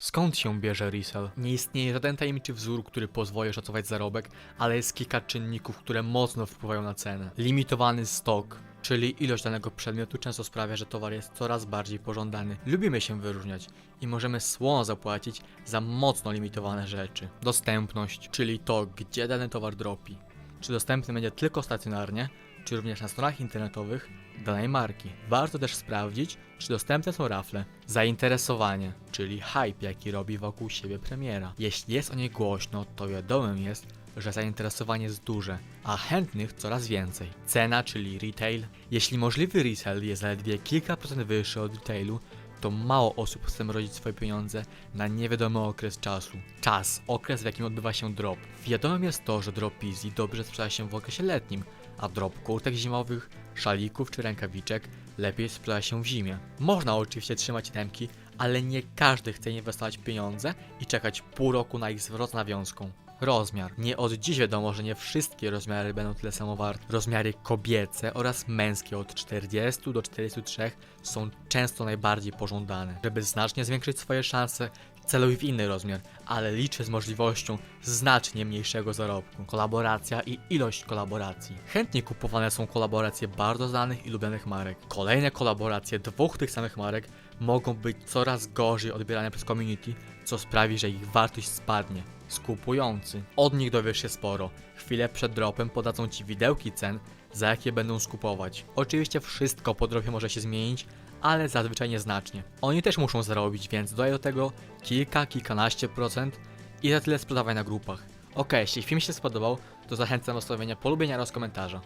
Skąd się bierze resell? Nie istnieje żaden tajemniczy wzór, który pozwoli szacować zarobek, ale jest kilka czynników, które mocno wpływają na cenę. Limitowany stok, czyli ilość danego przedmiotu często sprawia, że towar jest coraz bardziej pożądany. Lubimy się wyróżniać i możemy słono zapłacić za mocno limitowane rzeczy. Dostępność, czyli to, gdzie dany towar dropi. Czy dostępny będzie tylko stacjonarnie, czy również na stronach internetowych danej marki. Warto też sprawdzić, czy dostępne są rafle. Zainteresowanie, czyli hype, jaki robi wokół siebie premiera. Jeśli jest o niej głośno, to wiadomym jest, że zainteresowanie jest duże, a chętnych coraz więcej. Cena, czyli retail. Jeśli możliwy resell jest zaledwie kilka procent wyższy od retailu, to mało osób chce mrozić swoje pieniądze na niewiadomy okres czasu. Czas, okres w jakim odbywa się drop. Wiadomym jest to, że drop Easy dobrze sprzeda się w okresie letnim, a drop kurtek zimowych, szalików czy rękawiczek lepiej sprzeda się w zimie. Można oczywiście trzymać itemki, ale nie każdy chce inwestować pieniądze i czekać pół roku na ich zwrot z nawiązką. Rozmiar. Nie od dziś wiadomo, że nie wszystkie rozmiary będą tyle samo warte. Rozmiary kobiece oraz męskie od 40 do 43 są często najbardziej pożądane. Żeby znacznie zwiększyć swoje szanse, celuj w inny rozmiar, ale liczę z możliwością znacznie mniejszego zarobku. Kolaboracja i ilość kolaboracji. Chętnie kupowane są kolaboracje bardzo znanych i lubianych marek. Kolejne kolaboracje dwóch tych samych marek mogą być coraz gorzej odbierane przez community, co sprawi, że ich wartość spadnie. Skupujący. Od nich dowiesz się sporo. Chwilę przed dropem podadzą ci widełki cen, za jakie będą skupować. Oczywiście wszystko po dropie może się zmienić, ale zazwyczaj nieznacznie. Oni też muszą zarobić, więc dodaj do tego kilka, kilkanaście procent i za tyle sprzedawaj na grupach. Ok, jeśli film się spodobał, to zachęcam do stawienia polubienia oraz komentarza.